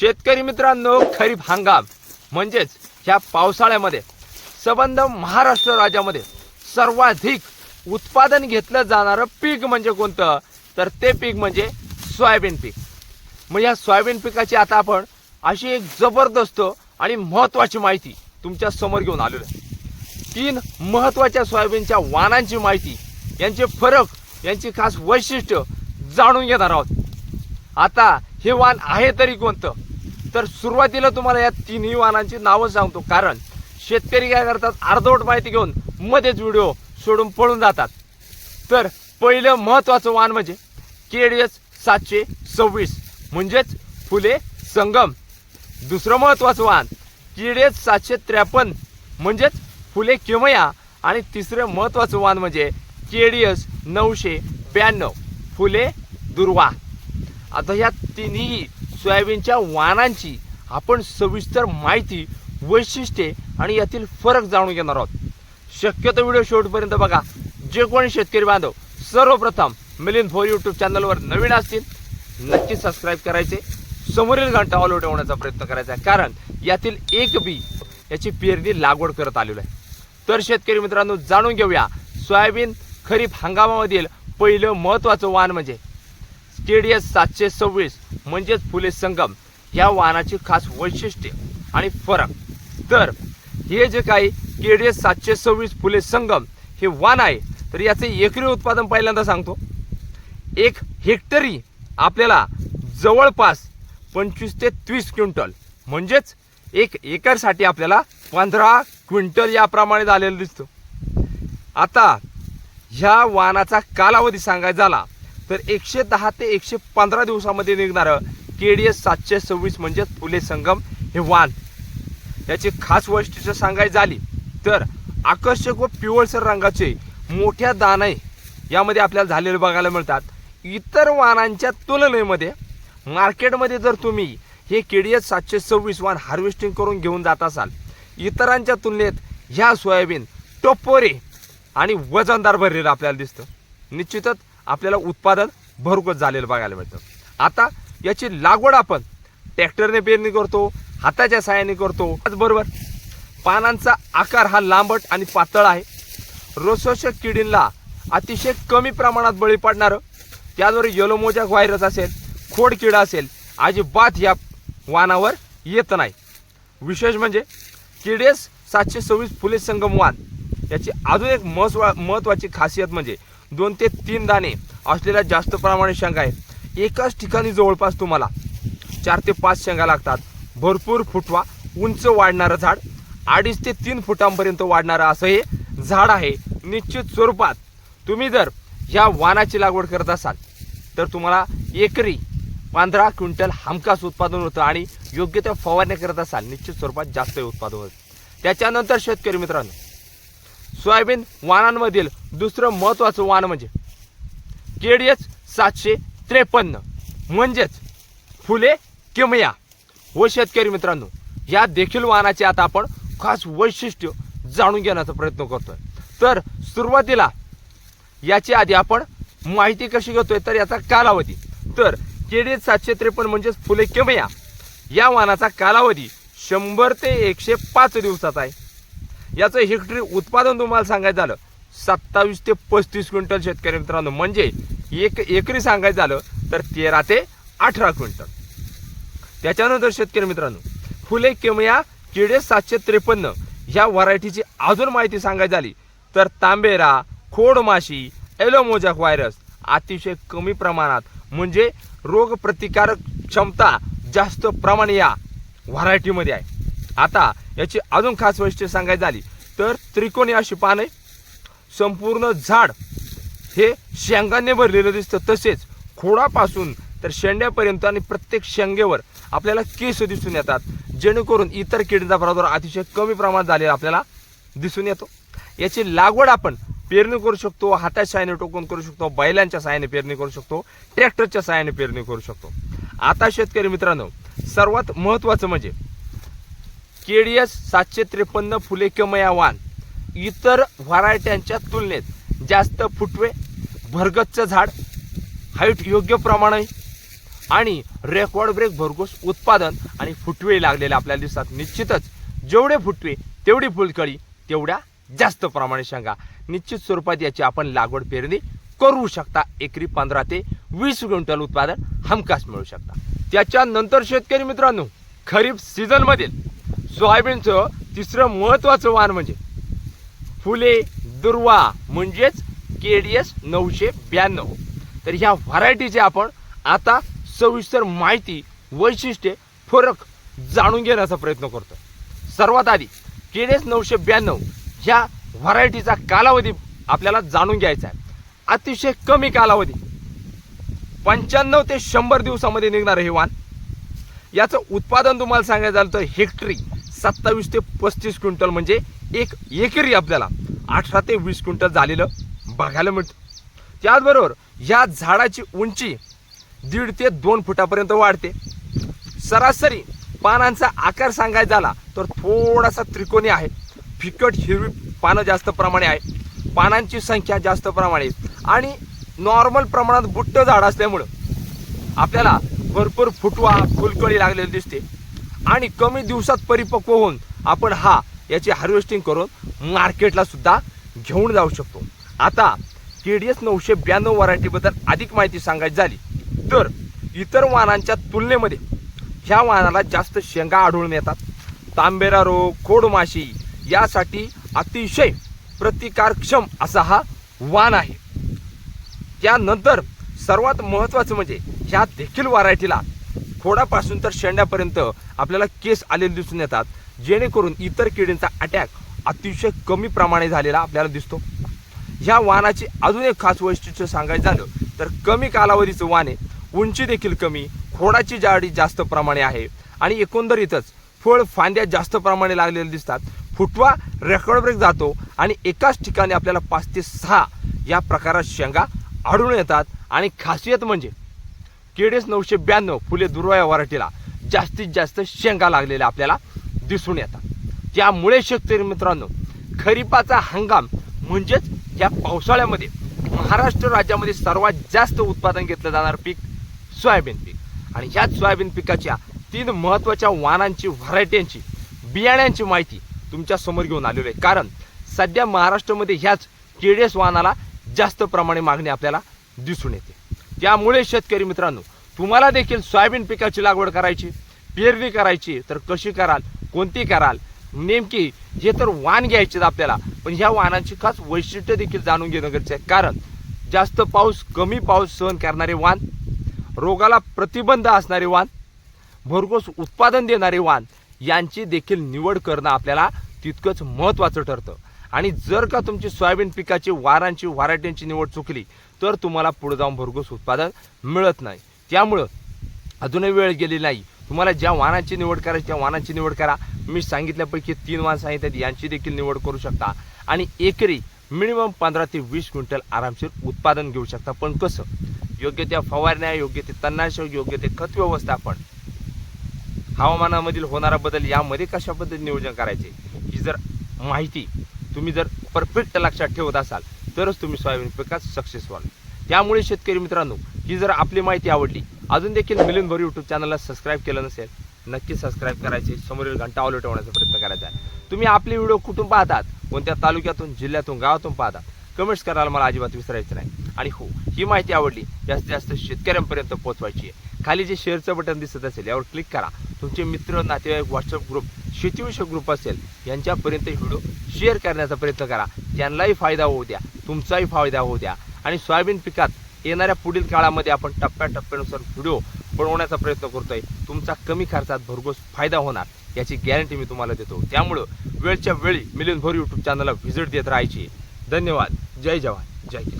शेतकरी मित्रांनो खरीप हंगाम म्हणजेच ह्या पावसाळ्यामध्ये सबंध महाराष्ट्र राज्यामध्ये सर्वाधिक उत्पादन घेतलं जाणारं पीक म्हणजे कोणतं? तर ते पीक म्हणजे सोयाबीन पीक. मग या सोयाबीन पिकाची आता आपण अशी एक जबरदस्त आणि महत्त्वाची माहिती तुमच्यासमोर घेऊन आलेलो आहे. तीन महत्त्वाच्या सोयाबीनच्या वाणांची माहिती यांचे फरक यांची खास वैशिष्ट्य जाणून घेणार आहोत. आता हे वाण आहे तरी कोणतं? तर सुरुवातीला तुम्हाला या तिन्ही वाहनांची नावं सांगतो. कारण शेतकरी काय करतात? अर्धवट माहिती घेऊन मध्येच व्हिडिओ सोडून पळून जातात. तर पहिलं महत्वाचं वाण म्हणजे के डी एस सातशे सव्वीस. म्हणजेच फुले संगम. दुसरं महत्वाचं वाण एस सातशे त्रेपन्न म्हणजेच फुले किमया. आणि तिसरं महत्वाचं वाण म्हणजे के डी एस नऊशे ब्याण्णव. फुले दुर्वा. आता ह्या तिन्ही सोयाबीनच्या वाणांची आपण सविस्तर माहिती वैशिष्ट्ये आणि यातील फरक जाणून घेणार आहोत. शक्यतो व्हिडिओ शेवटपर्यंत बघा. जे कोणी शेतकरी बांधव सर्वप्रथम मिलिंद फोर यूट्यूब चॅनलवर नवीन असतील नक्की सबस्क्राईब करायचे. समोरील घंटा ऑल ठेवण्याचा प्रयत्न करायचा आहे. कारण यातील एक बी याची पेरणी लागवड करत आलेलो आहे. तर शेतकरी मित्रांनो जाणून घेऊया. सोयाबीन खरीप हंगामामधील पहिलं महत्त्वाचं वाण म्हणजे केडीएस सातशे सव्वीस. म्हणजेच फुले संगम ह्या वाहनाची खास वैशिष्ट्ये आणि फरक. तर हे जे काही के डी एस सातशे सव्वीस फुले संगम हे वाण आहे तर याचे एकरी उत्पादन पहिल्यांदा सांगतो. एक हेक्टरी आपल्याला जवळपास पंचवीस ते तीस क्विंटल म्हणजेच एक एकरसाठी आपल्याला पंधरा क्विंटल याप्रमाणे झालेलं दिसतं. आता ह्या वाहनाचा कालावधी सांगायचा झाला तर एकशे दहा ते एकशे पंधरा दिवसामध्ये निघणारं के डी एस सातशे सव्वीस म्हणजेच फुले संगम हे वाण याची खास वैशिष्ट्य सांगायची झाली तर आकर्षक व पिवळसर रंगाचे मोठ्या दाणे यामध्ये आपल्याला झालेले बघायला मिळतात. इतर वाहनांच्या तुलनेमध्ये मार्केटमध्ये जर तुम्ही हे के डी एस सातशे सव्वीस वाहन हार्वेस्टिंग करून घेऊन जात असाल इतरांच्या तुलनेत ह्या सोयाबीन टोपोरे आणि वजनदार भरलेलं आपल्याला दिसतं. निश्चितच आपल्याला उत्पादन भरपूर झालेलं बघायला मिळतं. आता याची लागवड आपण ट्रॅक्टरने पेरणी करतो हाताच्या साहाय्याने करतो. त्याचबरोबर पानांचा आकार हा लांबट आणि पातळ आहे. रोसोशक किडींना अतिशय कमी प्रमाणात बळी पडणारं त्याद्वारे येलोमोजॅक व्हायरस असेल खोड किडा असेल अजिबात या वानावर येत नाही. विशेष म्हणजे किडेस सातशे सव्वीस फुले संगम वाण याची अजून एक महत्वा महत्त्वाची खासियत म्हणजे दोन ते तीन दाणे असलेल्या जास्त प्रमाणे शेंगा आहेत. एकाच ठिकाणी जवळपास तुम्हाला चार ते पाच शेंगा लागतात. भरपूर फुटवा उंच वाढणारं झाड अडीच ते तीन फुटांपर्यंत वाढणारं असं हे झाड आहे. निश्चित स्वरूपात तुम्ही जर ह्या वाणाची लागवड करत असाल तर तुम्हाला एकरी पंधरा क्विंटल हमखास उत्पादन होतं आणि योग्य त्या फवारण्या करत असाल निश्चित स्वरूपात जास्त उत्पादन होतं. त्याच्यानंतर शेतकरी मित्रांनो सोयाबीन वाणांमधील दुसरं महत्त्वाचं वाण म्हणजे के डी एस सातशे त्रेपन्न. म्हणजेच फुले किमया. व शेतकरी मित्रांनो या देखील वाहनाचे आता आपण खास वैशिष्ट्य जाणून घेण्याचा प्रयत्न करतोय. तर सुरुवातीला याची आधी आपण माहिती कशी घेतोय तर याचा कालावधी. तर के डी एस सातशे त्रेपन्न म्हणजेच फुले किमया. या वाहनाचा कालावधी शंभर ते एकशे पाच दिवसाचा आहे. याचं हेक्टरी उत्पादन तुम्हाला सांगायचं झालं सत्तावीस ते पस्तीस क्विंटल शेतकरी मित्रांनो. म्हणजे एक एकरी सांगायचं झालं तर तेरा ते अठरा क्विंटल. त्याच्यानंतर शेतकरी मित्रांनो फुले केमया किडे सातशे त्रेपन्न ह्या व्हरायटीची अजून माहिती सांगायची झाली तर तांबेरा खोडमाशी एलोमोजॅक व्हायरस अतिशय कमी प्रमाणात म्हणजे रोगप्रतिकारक क्षमता जास्त प्रमाणे या व्हरायटीमध्ये आहे. आता याची अजून खास वैशिष्ट्य सांगायची झाली तर त्रिकोणी अशी पाने संपूर्ण झाड हे शेंगाने भरलेलं दिसतं. तसेच खोडापासून तर शेंड्यापर्यंत आणि प्रत्येक शेंगेवर आपल्याला केस दिसून येतात. जेणेकरून इतर किडींचा प्रादुर्भाव अतिशय कमी प्रमाणात झालेला आपल्याला दिसून येतो. याची लागवड आपण पेरणी करू शकतो हाताच्या साहाय्याने टोकून करू शकतो बैलांच्या साहाय्याने पेरणी करू शकतो ट्रॅक्टरच्या साहाय्याने पेरणी करू शकतो. आता शेतकरी मित्रांनो सर्वात महत्त्वाचं म्हणजे केडीएस सातशे त्रेपन्न फुले किमया वाण इतर व्हरायट्यांच्या तुलनेत जास्त फुटवे भरगच्च झाड हाईट योग्य प्रमाणे आणि रेकॉर्ड ब्रेक भरघोस उत्पादन आणि फुटवे लागलेले आपल्या दिवसात निश्चितच जेवढे फुटवे तेवढी फुलकळी तेवढ्या जास्त प्रमाणे शेंगा. निश्चित स्वरूपात याची आपण लागवड पेरणी करू शकता. एकरी पंधरा ते वीस क्विंटल उत्पादन हमखास मिळू शकता. त्याच्यानंतर शेतकरी मित्रांनो खरीप सीझनमधील सोयाबीनचं तिसरं महत्वाचं वाण म्हणजे फुले दुर्वा म्हणजेच के डी एस नऊशे ब्याण्णव. तर ह्या व्हरायटीचे आपण आता सविस्तर माहिती वैशिष्ट्ये फरक जाणून घेण्याचा प्रयत्न करतो. सर्वात आधी के डी एस नऊशे ब्याण्णव ह्या व्हरायटीचा कालावधी आपल्याला जाणून घ्यायचा आहे. अतिशय कमी कालावधी. पंच्याण्णव ते शंभर दिवसामध्ये निघणार हे वाण याचं उत्पादन तुम्हाला सांगायचं झालं तर हेक्टरी. सत्तावीस ते पस्तीस क्विंटल म्हणजे एक एकरी आपल्याला अठरा ते वीस क्विंटल झालेलं बघायला मिळतं. त्याचबरोबर या झाडाची उंची दीड ते दोन फुटापर्यंत वाढते. सरासरी पानांचा आकार सांगायचा झाला तर थोडासा त्रिकोणी आहे. फिकट हिरवी पानं जास्त प्रमाणे आहे. पानांची संख्या जास्त प्रमाणे आणि नॉर्मल प्रमाणात बुट्ट झाड असल्यामुळं आपल्याला भरपूर फुटवा फुलकळी लागलेली दिसते. आणि कमी दिवसात परिपक्व होऊन आपण हा याची हार्वेस्टिंग करून मार्केटला सुद्धा घेऊन जाऊ शकतो. आता के डी एस नऊशे ब्याण्णव व्हरायटीबद्दल अधिक माहिती सांगायची झाली तर इतर वाहनांच्या तुलनेमध्ये ह्या वाहनाला जास्त शेंगा आढळून येतात. तांबेरा रोग खोडमाशी यासाठी अतिशय प्रतिकारक्षम असा हा वाण आहे. त्यानंतर सर्वात महत्त्वाचं म्हणजे ह्या देखील व्हरायटीला खोडापासून तर शेंड्यापर्यंत आपल्याला केस आलेले दिसून येतात. जेणेकरून इतर किडींचा अटॅक अतिशय कमी प्रमाणे झालेला आपल्याला दिसतो. ह्या वाहनाची अजून एक खास वैशिष्ट्य सांगायचं झालं तर कमी कालावधीचं वाहने उंची देखील कमी खोडाची जाडी जास्त प्रमाणे आहे आणि एकंदरीतच फळ फांद्या जास्त प्रमाणे लागलेले दिसतात. फुटवा रेकॉर्ड ब्रेक जातो आणि एकाच ठिकाणी आपल्याला पाच ते सहा या प्रकारात शेंगा आढळून येतात. आणि खासियत म्हणजे केडेस नऊशे ब्याण्णव फुले दुर्वा वराठीला जास्तीत जास्त शेंगा लागलेल्या आपल्याला दिसून येतात. त्यामुळे शेतकरी मित्रांनो खरीपाचा हंगाम म्हणजेच या पावसाळ्यामध्ये महाराष्ट्र राज्यामध्ये सर्वात जास्त उत्पादन घेतलं जाणार पीक सोयाबीन पीक. आणि ह्याच सोयाबीन पिकाच्या तीन महत्त्वाच्या वाहनांची व्हरायटींची बियाण्यांची माहिती तुमच्यासमोर घेऊन आलेलो आहे. कारण सध्या महाराष्ट्रामध्ये ह्याच केडीएस वाहनाला जास्त प्रमाणे मागणी आपल्याला दिसून येते. त्यामुळे शेतकरी मित्रांनो तुम्हाला देखील सोयाबीन पिकाची लागवड करायची पेरणी करायची तर कशी कराल कोणती कराल नेमकी हे तर वाण घ्यायचे आपल्याला. पण ह्या वाहनांची खास वैशिष्ट्य देखील जाणून घेणं गरजेचं आहे. कारण जास्त पाऊस कमी पाऊस सहन करणारे वाण रोगाला प्रतिबंध असणारे वाण भरघोस उत्पादन देणारे वाण यांची देखील निवड करणं आपल्याला तितकंच महत्त्वाचं ठरतं. आणि जर का तुमची सोयाबीन पिकाची वारांची व्हरायटींची निवड चुकली तर तुम्हाला पुढे जाऊन भरघोस उत्पादन मिळत नाही. त्यामुळं अजूनही वेळ गेली नाही. तुम्हाला ज्या वाहनाची निवड करायची त्या वाहनाची निवड करा. मी सांगितल्यापैकी तीन वाहन सांगितले यांची देखील निवड करू शकता. आणि एकरी मिनिमम पंधरा ते वीस क्विंटल आरामशीर उत्पादन घेऊ शकता. पण कसं? योग्य त्या फवारण्या योग्य ते तणनाशक योग्य ते खत व्यवस्थापन. हवामानामधील होणारा बदल यामध्ये कशा पद्धतीने नियोजन करायचे? ही जर माहिती तुम्ही जर परफेक्ट लक्षात ठेवत असाल तरच तुम्ही सोयाबीन पिकात सक्सेस व्हाल. त्यामुळे शेतकरी मित्रांनो ही जर आपली माहिती आवडली अजून देखील मिलियन भर युट्यूब चॅनलला सबस्क्राईब केलं नसेल नक्की सबस्क्राईब करायचे समोरील घंटा ऑल ठेवण्याचा प्रयत्न करायचा आहे. तुम्ही आपले व्हिडिओ कुठून पाहतात कोणत्या तालुक्यातून जिल्ह्यातून गावातून पाहतात कमेंट्स करायला मला अजिबात विसरायचं नाही. आणि हो ही माहिती आवडली जास्तीत जास्त शेतकऱ्यांपर्यंत पोहोचवायची आहे. खाली जे शेअरचं बटन दिसत असेल यावर क्लिक करा. तुमचे मित्र नातेवाईक व्हॉट्सअप ग्रुप शेतीविषयक ग्रुप असेल यांच्यापर्यंत व्हिडिओ शेअर करण्याचा प्रयत्न करा. त्यांनाही फायदा होऊ द्या तुमचाही फायदा होऊ द्या. आणि सोयाबीन पिकात येणाऱ्या पुढील काळामध्ये आपण टप्प्याटप्प्यानुसार व्हिडिओ बनवण्याचा प्रयत्न करतोय. तुमचा कमी खर्चात भरघोस फायदा होणार याची गॅरंटी मी तुम्हाला देतो. त्यामुळं वेळच्या वेळी मिलियन भर यूट्यूब चॅनलला व्हिजिट देत राहायची. धन्यवाद. जय जवान. जय किसान.